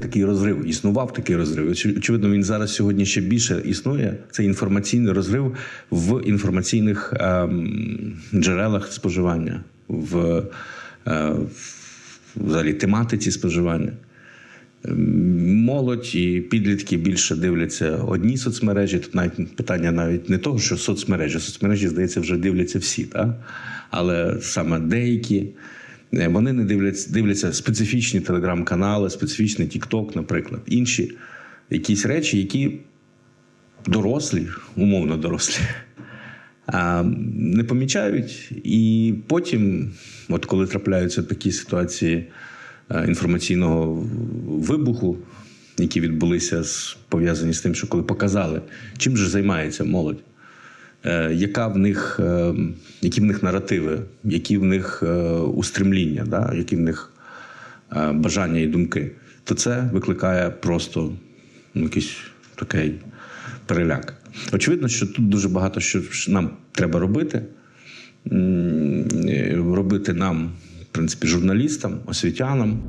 такий розрив. Існував такий розрив. Очевидно, він зараз сьогодні ще більше існує. Це інформаційний розрив в інформаційних ем, джерелах споживання, в, е, взагалі тематиці споживання. Ем, Молодь і підлітки більше дивляться одні соцмережі. Тут навіть питання навіть не того, що соцмережі. Соцмережі, здається, вже дивляться всі, так? але саме деякі. Е, Вони не дивляться, дивляться специфічні телеграм-канали, специфічний TikTok, наприклад, інші якісь речі, які дорослі, умовно дорослі, не помічають. І потім, от коли трапляються такі ситуації е, інформаційного вибуху, які відбулися з- пов'язані з тим, що коли показали, чим же займається молодь. Е, яка в них, е, які в них наративи, які в них е, устремління, да? які в них бажання і думки, то це викликає просто ну, якийсь такий переляк. Очевидно, що тут дуже багато що нам треба робити. Робити нам, в принципі, журналістам, освітянам.